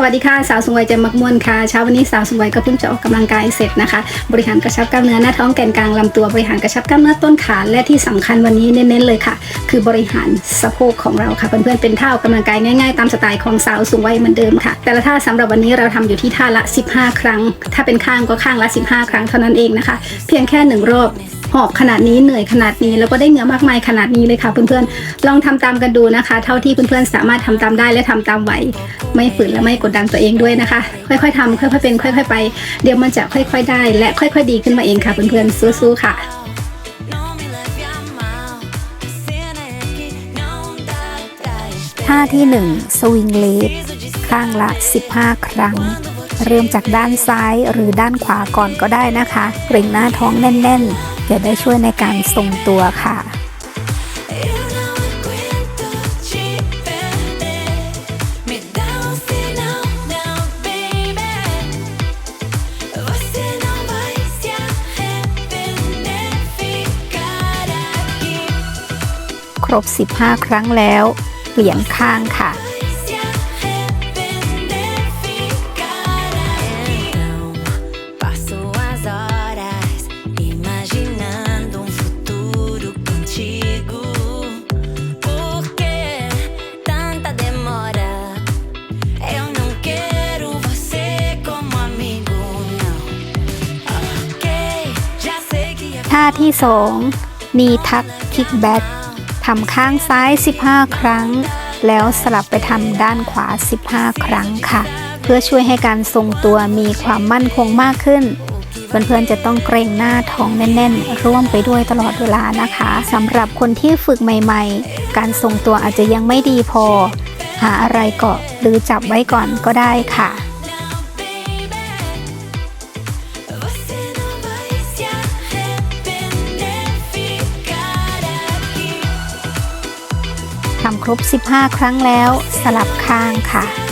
สวัสดีค่ะสาวสูงวัยใจมักม่วนค่ะเช้าวันนี้สาวสูงวัยก็เพิ่งจะออกกำลังกายเสร็จนะคะ บริหารกระชับกล้ามเนื้อหน้าท้องแกนกลางลำตัวบริหารกระชับกล้ามเนื้อต้นขาและที่สำคัญวันนี้เน้นๆเลยค่ะ คือบริหารสะโพกของเราค่ะเพื่อนๆเป็นท่าออกกำลังกายง่ายๆ ตามสไตล์ของสาวสูงวัยเหมือนเดิมค่ะ แต่ละท่าสำหรับวันนี้เราทำอยู่ที่ท่าละ 15 ครั้ง ถ้าเป็นข้างก็ข้างละ 15 ครั้งเท่านั้นเองนะคะ เพียงแค่หนึ่งรอบ หอบขนาดนี้เหนื่อยขนาดนี้แล้วก็ได้เหงื่อมากมายขนาดนี้เลยค่ะ เพื่อนๆลองทำตามกันดูนะคะ เท่าที่เพื่อนๆสามารถทำตามได้และทำตามไหว ไม่ฝืนและไม่กดดันตัวเองด้วยนะคะ ค่อยๆทำค่อยๆเป็น ค่อย ๆ ไป เดี๋ยวมันจะค่อย ๆได้ และค่อย ๆ ดีขึ้นมาเองค่ะ เพื่อนๆสู้ๆค่ะท่าที่ 1 สวิงเลดข้างละ 15 ครั้ง เริ่มจากด้านซ้ายหรือด้านขวาก่อนก็ได้นะคะ เกร็งหน้าท้องแน่น ๆ จะได้ช่วยในการทรงตัวค่ะ ครบ 15 ครั้งแล้ว เปลี่ยนข้างค่ะ ท่าที่ 2 นีทักคิกแบ็กทำข้างซ้าย 15 ครั้ง แล้วสลับไปทำด้านขวา 15 ครั้งค่ะ เพื่อช่วยให้การทรงตัวมีความมั่นคงมากขึ้น เพื่อนๆจะต้องเกรงหน้าท้องแน่นๆ ร่วมไปด้วยตลอดเวลานะคะสำหรับคนที่ฝึกใหม่ๆ การทรงตัวอาจจะยังไม่ดีพอ หาอะไรเกาะหรือจับไว้ก่อนก็ได้ค่ะ ทำครบ 15 ครั้งแล้ว สลับข้างค่ะ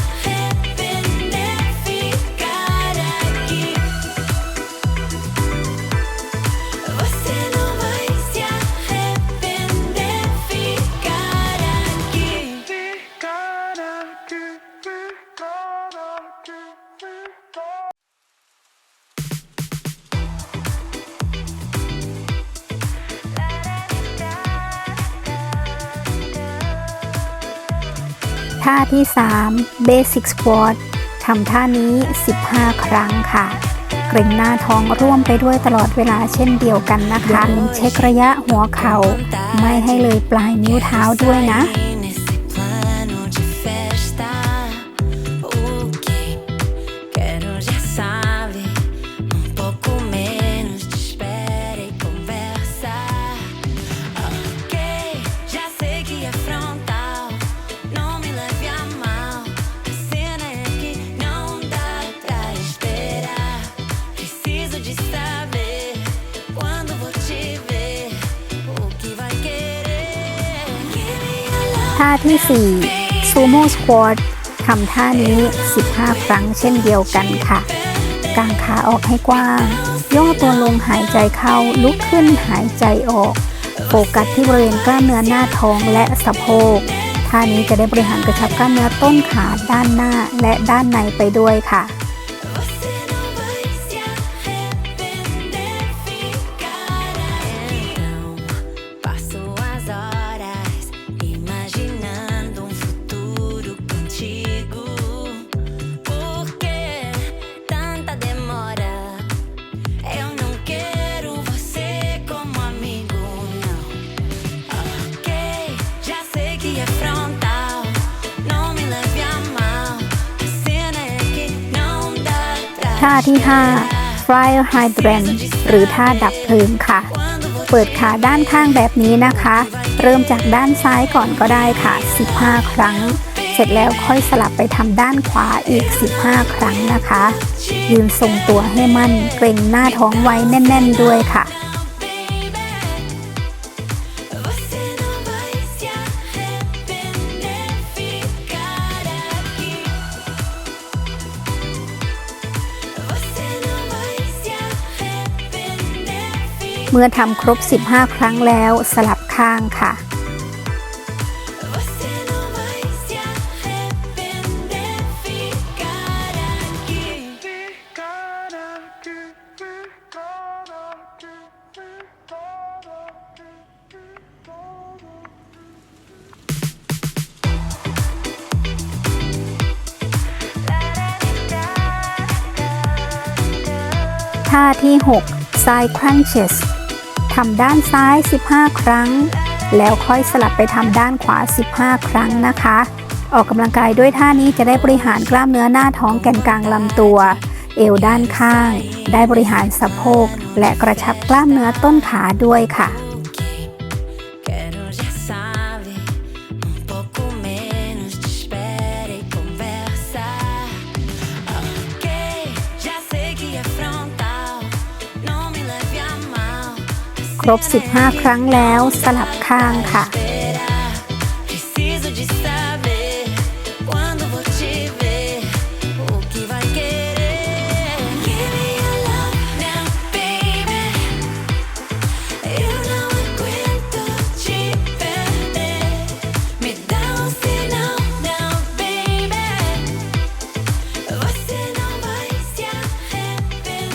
ท่าที่ 3 Basic Squat ทำท่านี้ 15 ครั้งค่ะ เกร็งหน้าท้องร่วมไปด้วยตลอดเวลาเช่นเดียวกันนะคะ เช็คระยะหัวเข่าไม่ให้เลยปลายนิ้วเท้าด้วยนะ ท่าที่4 Sumo Squat ทำท่านี้ 15 ครั้งเช่นเดียวกันค่ะกางขาออกให้กว้าง ย่อตัวลงหายใจเข้าลุกขึ้นหายใจออก โฟกัสที่บริเวณกล้ามเนื้อหน้าท้องและสะโพกท่านี้จะได้บริหารกระชับกล้ามเนื้อต้นขาด้านหน้าและด้านในไปด้วยค่ะ ท่าที่ 5 Fire Hydrant หรือท่าดับเพลิงค่ะ เปิดขาด้านข้างแบบนี้นะคะ เริ่มจากด้านซ้ายก่อนก็ได้ค่ะ 15 ครั้ง เสร็จแล้วค่อยสลับไปทำด้านขวาอีก 15 ครั้งนะคะ ยืนทรงตัวให้มั่น เกร็งหน้าท้องไว้แน่น ๆ ด้วยค่ะ มื่อทำครบ 15 ครั้งแล้วสลับข้างค่ะ ท่าที่ 6 Side Crunches ทำด้านซ้าย 15 ครั้ง แล้วค่อยสลับไปทำด้านขวา 15 ครั้งนะคะ ออกกำลังกายด้วยท่านี้จะได้บริหารกล้ามเนื้อหน้าท้องแกนกลางลำตัว เอวด้านข้าง ได้บริหารสะโพก และกระชับกล้ามเนื้อต้นขาด้วยค่ะ รบ 15 ครั้งแล้วสลับข้างค่ะ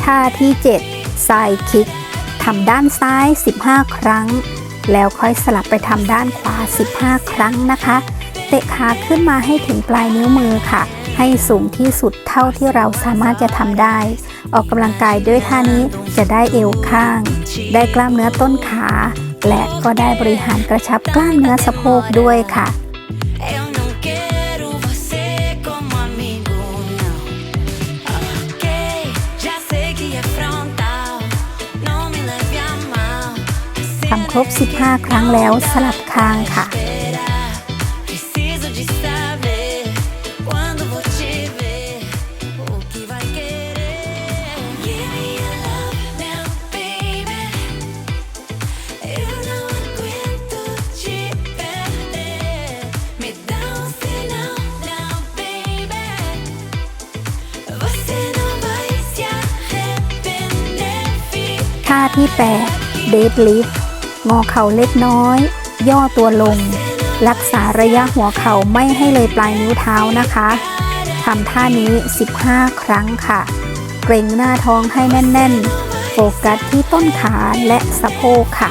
ท่าที่ 7 ไซด์คิก ทำด้านซ้าย 15 ครั้ง แล้วค่อยสลับไปทำด้านขวา 15 ครั้งนะคะ เตะขาขึ้นมาให้ถึงปลายนิ้วมือค่ะ ให้สูงที่สุดเท่าที่เราสามารถจะทำได้ ออกกำลังกายด้วยท่านี้จะได้เอวข้าง ได้กล้ามเนื้อต้นขา และก็ได้บริหารกระชับกล้ามเนื้อสะโพกด้วยค่ะ ครบ 15 ครั้งแล้วสลับข้างค่ะท่าที่ 8 Deadlift งอเข่าเล็กน้อย ย่อตัวลง รักษาระยะหัวเข่าไม่ให้เลยปลายนิ้วเท้านะคะทำท่านี้ 15 ครั้งค่ะ เกรงหน้าท้องให้แน่น ๆ โฟกัสที่ต้นขาและสะโพกค่ะ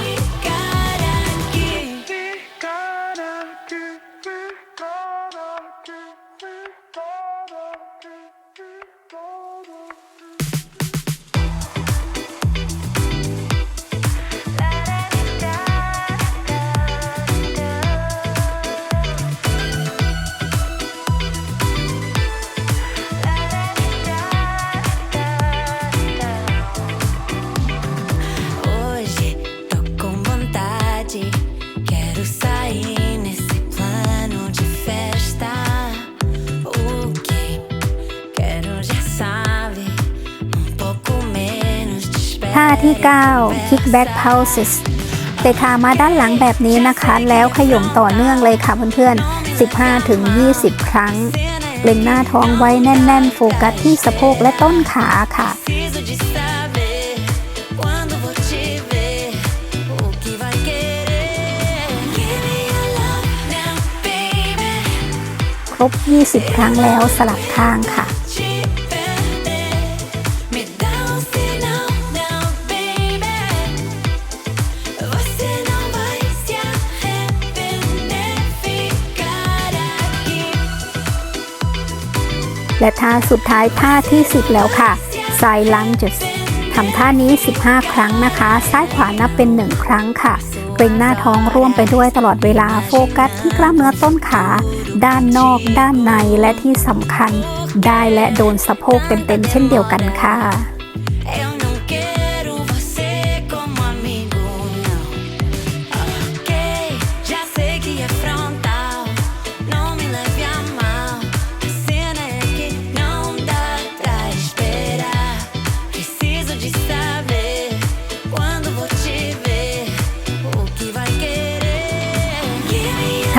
ที่ 9 kickback pulses เตะขามาด้านหลังแบบนี้นะคะ แล้วขย่มต่อเนื่องเลยค่ะเพื่อนๆ 15-20 ครั้ง เล็งหน้าท้องไว้แน่นๆ โฟกัสที่สะโพกและต้นขาค่ะ ครบ 20 ครั้งแล้วสลับข้างค่ะ และท่าสุดท้ายท่าที่ 10 แล้วค่ะ side lunges ทำท่านี้ 15 ครั้งนะคะ ซ้ายขวานับเป็น 1 ครั้งค่ะเกรงหน้าท้องร่วมไปด้วยตลอดเวลาโฟกัสที่กล้ามเนื้อต้นขา ด้านนอก ด้านในและที่สำคัญ ได้และโดนสะโพกเต็มๆเช่นเดียวกันค่ะ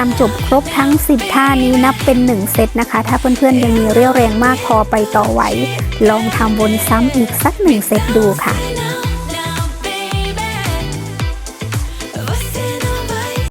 ทำจบครบทั้ง 10 ท่านี้นับเป็น 1 เซตนะคะ ถ้าเพื่อนๆยังมีเรี่ยวแรงมากพอไปต่อไหว ลองทำวนซ้ำอีกสัก 1 เซตดูค่ะ